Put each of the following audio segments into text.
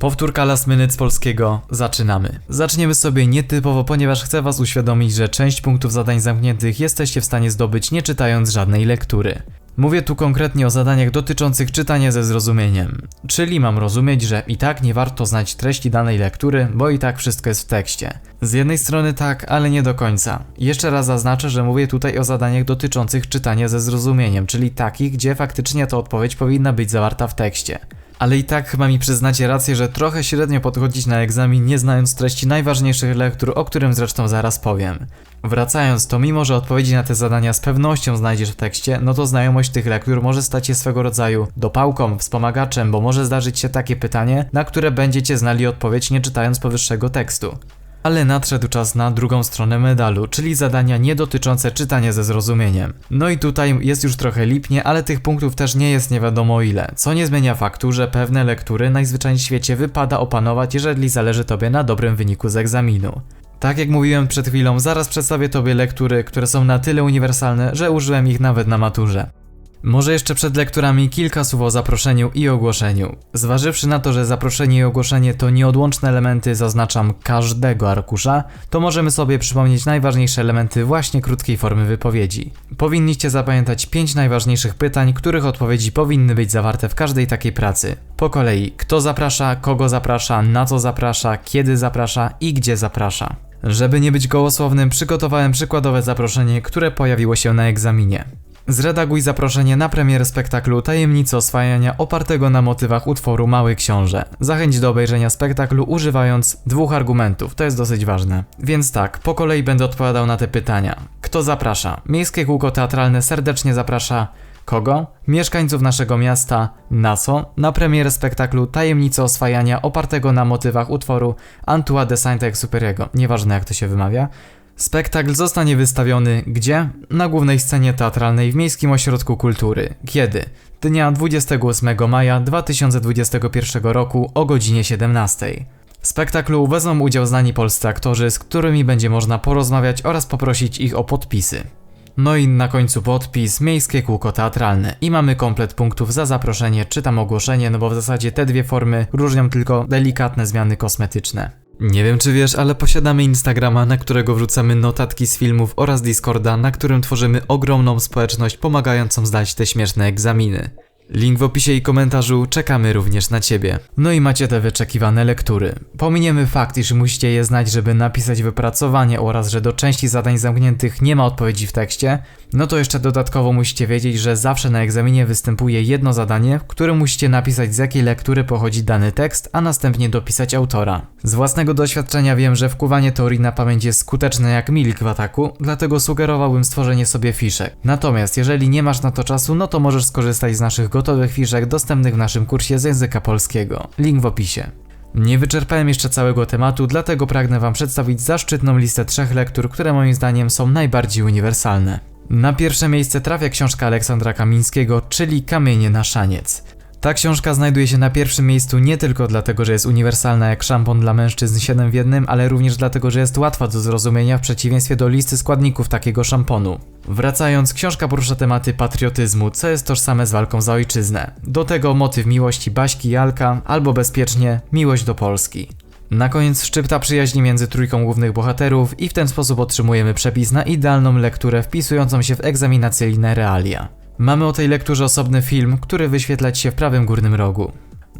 Powtórka last minute z polskiego. Zaczynamy. Zaczniemy sobie nietypowo, ponieważ chcę was uświadomić, że część punktów zadań zamkniętych jesteście w stanie zdobyć nie czytając żadnej lektury. Mówię tu konkretnie o zadaniach dotyczących czytania ze zrozumieniem. Czyli mam rozumieć, że i tak nie warto znać treści danej lektury, bo i tak wszystko jest w tekście. Z jednej strony tak, ale nie do końca. Jeszcze raz zaznaczę, że mówię tutaj o zadaniach dotyczących czytania ze zrozumieniem, czyli takich, gdzie faktycznie ta odpowiedź powinna być zawarta w tekście. Ale i tak chyba mi przyznacie rację, że trochę średnio podchodzić na egzamin, nie znając treści najważniejszych lektur, o którym zresztą zaraz powiem. Wracając, to mimo, że odpowiedzi na te zadania z pewnością znajdziesz w tekście, no to znajomość tych lektur może stać się swego rodzaju dopałką, wspomagaczem, bo może zdarzyć się takie pytanie, na które będziecie znali odpowiedź nie czytając powyższego tekstu. Ale nadszedł czas na drugą stronę medalu, czyli zadania nie dotyczące czytania ze zrozumieniem. No i tutaj jest już trochę lipnie, ale tych punktów też nie jest nie wiadomo ile, co nie zmienia faktu, że pewne lektury najzwyczajniej w świecie wypada opanować, jeżeli zależy tobie na dobrym wyniku z egzaminu. Tak jak mówiłem przed chwilą, zaraz przedstawię tobie lektury, które są na tyle uniwersalne, że użyłem ich nawet na maturze. Może jeszcze przed lekturami kilka słów o zaproszeniu i ogłoszeniu. Zważywszy na to, że zaproszenie i ogłoszenie to nieodłączne elementy, zaznaczam każdego arkusza, to możemy sobie przypomnieć najważniejsze elementy właśnie krótkiej formy wypowiedzi. Powinniście zapamiętać 5 najważniejszych pytań, których odpowiedzi powinny być zawarte w każdej takiej pracy. Po kolei, kto zaprasza, kogo zaprasza, na co zaprasza, kiedy zaprasza i gdzie zaprasza. Żeby nie być gołosłownym, przygotowałem przykładowe zaproszenie, które pojawiło się na egzaminie. Zredaguj zaproszenie na premierę spektaklu Tajemnice Oswajania opartego na motywach utworu Mały Książę. Zachęć do obejrzenia spektaklu używając dwóch argumentów, to jest dosyć ważne. Więc tak, po kolei będę odpowiadał na te pytania. Kto zaprasza? Miejskie kółko teatralne serdecznie zaprasza Kogo? Mieszkańców naszego miasta. Na co? Na premierę spektaklu Tajemnice Oswajania opartego na motywach utworu Antoine de Saint-Exupéry'ego. Nieważne jak to się wymawia. Spektakl zostanie wystawiony gdzie? Na głównej scenie teatralnej w Miejskim Ośrodku Kultury. Kiedy? Dnia 28 maja 2021 roku o godzinie 17. W spektaklu wezmą udział znani polscy aktorzy, z którymi będzie można porozmawiać oraz poprosić ich o podpisy. No i na końcu podpis Miejskie Kółko Teatralne. I mamy komplet punktów za zaproszenie czy tam ogłoszenie, no bo w zasadzie te dwie formy różnią tylko delikatne zmiany kosmetyczne. Nie wiem czy wiesz, ale posiadamy Instagrama, na którego wrzucamy notatki z filmów oraz Discorda, na którym tworzymy ogromną społeczność pomagającą zdać te śmieszne egzaminy. Link w opisie i komentarzu, czekamy również na Ciebie. No i macie te wyczekiwane lektury. Pominiemy fakt, iż musicie je znać, żeby napisać wypracowanie oraz, że do części zadań zamkniętych nie ma odpowiedzi w tekście, no to jeszcze dodatkowo musicie wiedzieć, że zawsze na egzaminie występuje jedno zadanie, w którym musicie napisać z jakiej lektury pochodzi dany tekst, a następnie dopisać autora. Z własnego doświadczenia wiem, że wkuwanie teorii na pamięć jest skuteczne jak milik w ataku, dlatego sugerowałbym stworzenie sobie fiszek. Natomiast jeżeli nie masz na to czasu, no to możesz skorzystać z naszych gotowych fiszek dostępnych w naszym kursie z języka polskiego. Link w opisie. Nie wyczerpałem jeszcze całego tematu, dlatego pragnę Wam przedstawić zaszczytną listę trzech lektur, które moim zdaniem są najbardziej uniwersalne. Na pierwsze miejsce trafia książka Aleksandra Kamińskiego, czyli Kamienie na szaniec. Ta książka znajduje się na pierwszym miejscu nie tylko dlatego, że jest uniwersalna jak szampon dla mężczyzn 7 w jednym, ale również dlatego, że jest łatwa do zrozumienia w przeciwieństwie do listy składników takiego szamponu. Wracając, książka porusza tematy patriotyzmu, co jest tożsame z walką za ojczyznę. Do tego motyw miłości Baśki i Alka, albo bezpiecznie miłość do Polski. Na koniec szczypta przyjaźni między trójką głównych bohaterów i w ten sposób otrzymujemy przepis na idealną lekturę wpisującą się w egzaminacyjne realia. Mamy o tej lekturze osobny film, który wyświetlać się w prawym górnym rogu.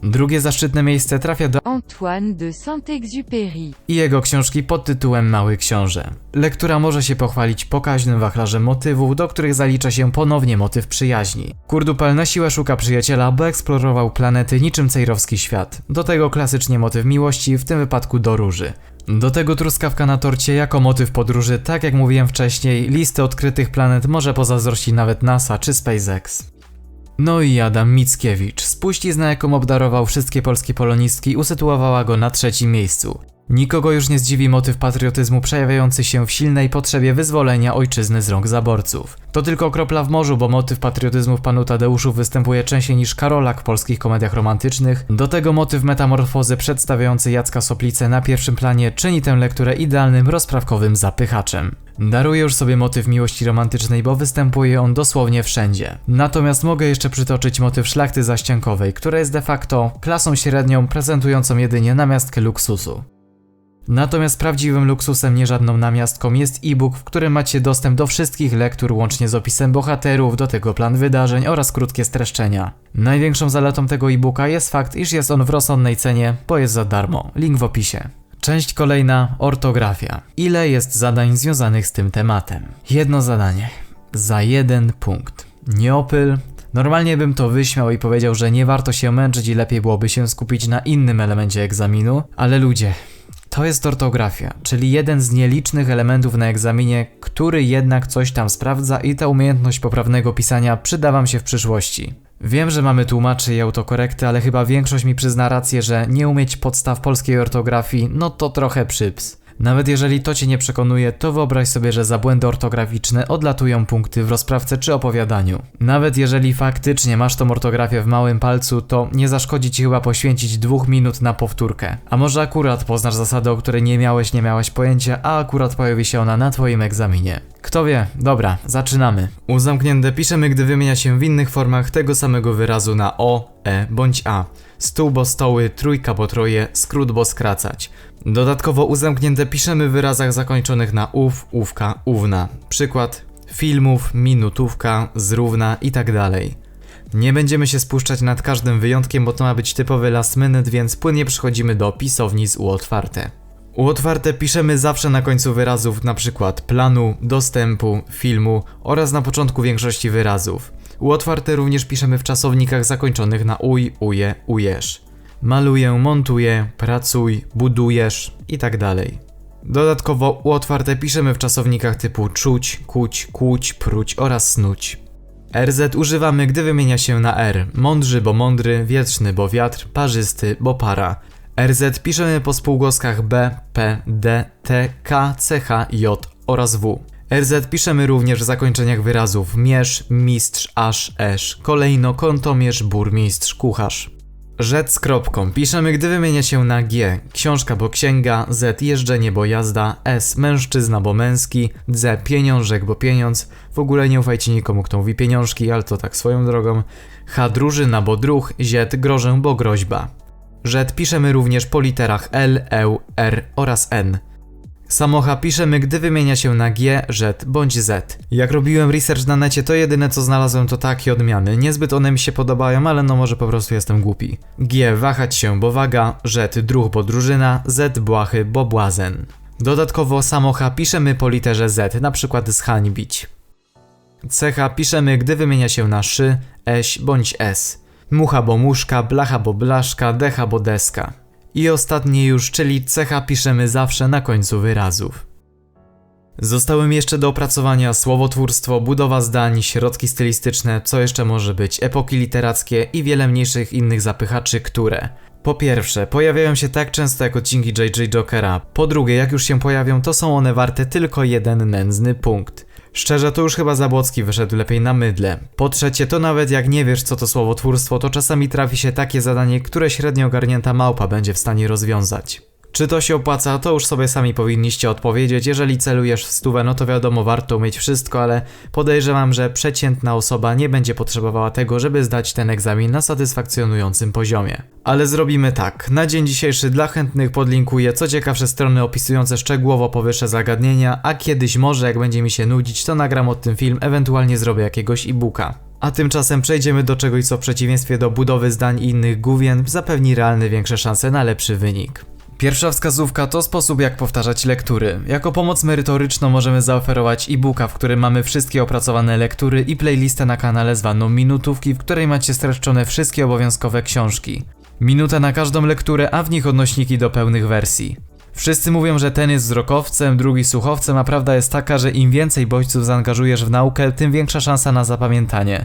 Drugie zaszczytne miejsce trafia do Antoine de Saint-Exupéry. i jego książki pod tytułem Mały Książę. Lektura może się pochwalić pokaźnym wachlarzem motywów, do których zalicza się ponownie motyw przyjaźni. Kurdupel na siłę szuka przyjaciela, bo eksplorował planety niczym cejrowski świat. Do tego klasycznie motyw miłości, w tym wypadku do róży. Do tego truskawka na torcie jako motyw podróży, tak jak mówiłem wcześniej, listy odkrytych planet może pozazdrościć nawet NASA czy SpaceX. No i Adam Mickiewicz. Spuścizna, jaką obdarował wszystkie polskie polonistki, usytuowała go na trzecim miejscu. Nikogo już nie zdziwi motyw patriotyzmu przejawiający się w silnej potrzebie wyzwolenia ojczyzny z rąk zaborców. To tylko kropla w morzu, bo motyw patriotyzmu w panu Tadeuszu występuje częściej niż Karolak w polskich komediach romantycznych. Do tego motyw metamorfozy przedstawiający Jacka Soplicę na pierwszym planie czyni tę lekturę idealnym rozprawkowym zapychaczem. Daruję już sobie motyw miłości romantycznej, bo występuje on dosłownie wszędzie. Natomiast mogę jeszcze przytoczyć motyw szlachty zaściankowej, która jest de facto klasą średnią prezentującą jedynie namiastkę luksusu. Natomiast prawdziwym luksusem, nie żadną namiastką, jest e-book, w którym macie dostęp do wszystkich lektur łącznie z opisem bohaterów, do tego plan wydarzeń oraz krótkie streszczenia. Największą zaletą tego e-booka jest fakt, iż jest on w rozsądnej cenie, bo jest za darmo. Link w opisie. Część kolejna ortografia. Ile jest zadań związanych z tym tematem? Jedno zadanie. Za jeden punkt. Neopyl. Normalnie bym to wyśmiał i powiedział, że nie warto się męczyć i lepiej byłoby się skupić na innym elemencie egzaminu, ale ludzie, to jest ortografia, czyli jeden z nielicznych elementów na egzaminie, który jednak coś tam sprawdza i ta umiejętność poprawnego pisania przyda wam się w przyszłości. Wiem, że mamy tłumaczy i autokorekty, ale chyba większość mi przyzna rację, że nie umieć podstaw polskiej ortografii, no to trochę przyps. Nawet jeżeli to cię nie przekonuje, to wyobraź sobie, że za błędy ortograficzne odlatują punkty w rozprawce czy opowiadaniu. Nawet jeżeli faktycznie masz tą ortografię w małym palcu, to nie zaszkodzi ci chyba poświęcić dwóch minut na powtórkę. A może akurat poznasz zasadę, o której nie miałeś, nie miałaś pojęcia, a akurat pojawi się ona na twoim egzaminie. Kto wie? Dobra, zaczynamy. U zamknięte piszemy, gdy wymienia się w innych formach tego samego wyrazu na o, e bądź a. Stół bo stoły, trójka bo troje, skrót bo skracać. Dodatkowo u zamknięte piszemy w wyrazach zakończonych na ów, ówka, ówna. Przykład filmów, minutówka, zrówna i tak. Nie będziemy się spuszczać nad każdym wyjątkiem, bo to ma być typowy last minute, więc płynnie przechodzimy do pisowni z U otwarte. U otwarte piszemy zawsze na końcu wyrazów na przykład planu, dostępu, filmu oraz na początku większości wyrazów. U otwarte również piszemy w czasownikach zakończonych na uj, uje, ujesz. Maluję, montuję, pracuj, budujesz i tak. Dodatkowo u otwarte piszemy w czasownikach typu czuć, kuć, kłuć, pruć oraz snuć. RZ używamy, gdy wymienia się na R. Mądrzy, bo mądry, wietrzny, bo wiatr, parzysty, bo para. RZ piszemy po spółgłoskach B, P, D, T, K, C, H, J oraz W. RZ piszemy również w zakończeniach wyrazów mierz, mistrz, aż, esz, kolejno kontomierz, burmistrz, kucharz. Rzec z kropką piszemy, gdy wymienia się na G. Książka, bo księga, Z jeżdżenie, bo jazda, S mężczyzna, bo męski, D pieniążek, bo pieniądz. W ogóle nie ufajcie nikomu, kto mówi pieniążki, ale to tak swoją drogą. H drużyna, bo druh, Z grożę, bo groźba. Rzet piszemy również po literach L, E, R oraz N. Samocha piszemy, gdy wymienia się na G, Z bądź Z. Jak robiłem research na necie, to jedyne co znalazłem to takie odmiany. Niezbyt one mi się podobają, ale no może po prostu jestem głupi. G wahać się, bo waga, Z druh, bo drużyna, Z błachy, bo błazen. Dodatkowo samocha piszemy po literze Z, na przykład zhańbić. Cecha piszemy, gdy wymienia się na szy, eś bądź s. Mucha bo muszka, blacha bo blaszka, decha bo deska. I ostatnie już, czyli cecha piszemy zawsze na końcu wyrazów. Zostały mi jeszcze do opracowania słowotwórstwo, budowa zdań, środki stylistyczne, co jeszcze może być, epoki literackie i wiele mniejszych innych zapychaczy, które po pierwsze, pojawiają się tak często jak odcinki JJ Jokera. Po drugie, jak już się pojawią, to są one warte tylko jeden nędzny punkt. Szczerze, to już chyba Zabłocki wyszedł lepiej na mydle. Po trzecie, to nawet jak nie wiesz co to słowotwórstwo, to czasami trafi się takie zadanie, które średnio ogarnięta małpa będzie w stanie rozwiązać. Czy to się opłaca, to już sobie sami powinniście odpowiedzieć. Jeżeli celujesz w stówę, no to wiadomo, warto umieć wszystko, ale podejrzewam, że przeciętna osoba nie będzie potrzebowała tego, żeby zdać ten egzamin na satysfakcjonującym poziomie. Ale zrobimy tak. Na dzień dzisiejszy dla chętnych podlinkuję co ciekawsze strony opisujące szczegółowo powyższe zagadnienia, a kiedyś może jak będzie mi się nudzić, to nagram o tym film, ewentualnie zrobię jakiegoś e-booka. A tymczasem przejdziemy do czegoś, co w przeciwieństwie do budowy zdań i innych główien zapewni realne większe szanse na lepszy wynik. Pierwsza wskazówka to sposób jak powtarzać lektury. Jako pomoc merytoryczną możemy zaoferować e-booka, w którym mamy wszystkie opracowane lektury i playlistę na kanale zwaną Minutówki, w której macie streszczone wszystkie obowiązkowe książki. Minuta na każdą lekturę, a w nich odnośniki do pełnych wersji. Wszyscy mówią, że ten jest wzrokowcem, drugi słuchowcem, a prawda jest taka, że im więcej bodźców zaangażujesz w naukę, tym większa szansa na zapamiętanie.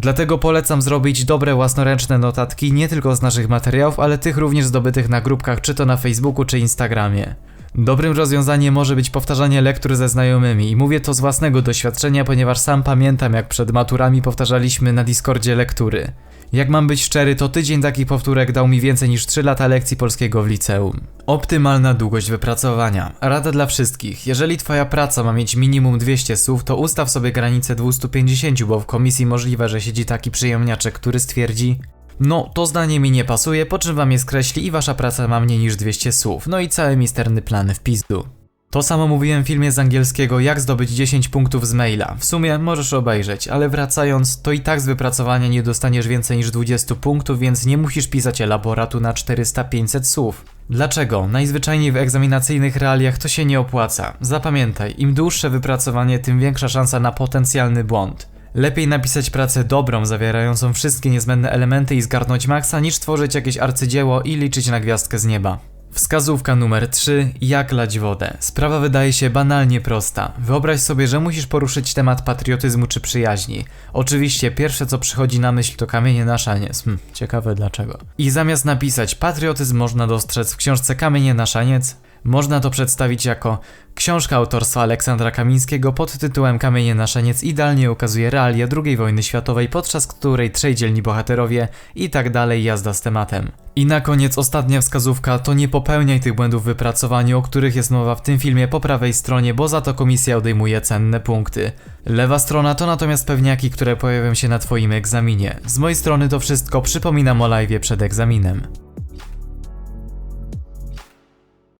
Dlatego polecam zrobić dobre własnoręczne notatki nie tylko z naszych materiałów, ale tych również zdobytych na grupkach, czy to na Facebooku, czy Instagramie. Dobrym rozwiązaniem może być powtarzanie lektur ze znajomymi i mówię to z własnego doświadczenia, ponieważ sam pamiętam jak przed maturami powtarzaliśmy na Discordzie lektury. Jak mam być szczery, to tydzień takich powtórek dał mi więcej niż 3 lata lekcji polskiego w liceum. Optymalna długość wypracowania. Rada dla wszystkich. Jeżeli twoja praca ma mieć minimum 200 słów, to ustaw sobie granicę 250, bo w komisji możliwe, że siedzi taki przyjemniaczek, który stwierdzi no, to zdanie mi nie pasuje, po czym wam je skreśli i wasza praca ma mniej niż 200 słów. No i cały misterny plan w pizdu. To samo mówiłem w filmie z angielskiego Jak zdobyć 10 punktów z maila. W sumie możesz obejrzeć, ale wracając, to i tak z wypracowania nie dostaniesz więcej niż 20 punktów, więc nie musisz pisać elaboratu na 400-500 słów. Dlaczego? Najzwyczajniej w egzaminacyjnych realiach to się nie opłaca. Zapamiętaj, im dłuższe wypracowanie, tym większa szansa na potencjalny błąd. Lepiej napisać pracę dobrą, zawierającą wszystkie niezbędne elementy i zgarnąć maksa, niż tworzyć jakieś arcydzieło i liczyć na gwiazdkę z nieba. Wskazówka numer 3. Jak lać wodę. Sprawa wydaje się banalnie prosta. Wyobraź sobie, że musisz poruszyć temat patriotyzmu czy przyjaźni. Oczywiście pierwsze co przychodzi na myśl to kamienie na szaniec. Hm, ciekawe dlaczego. I zamiast napisać patriotyzm można dostrzec w książce Kamienie na szaniec, można to przedstawić jako książka autorstwa Aleksandra Kamińskiego pod tytułem Kamienie na szaniec idealnie ukazuje realia II wojny światowej, podczas której trzej dzielni bohaterowie i tak dalej jazda z tematem. I na koniec ostatnia wskazówka to nie popełniaj tych błędów w wypracowaniu, o których jest mowa w tym filmie po prawej stronie, bo za to komisja odejmuje cenne punkty. Lewa strona to natomiast pewniaki, które pojawią się na twoim egzaminie. Z mojej strony to wszystko, przypominam o live przed egzaminem.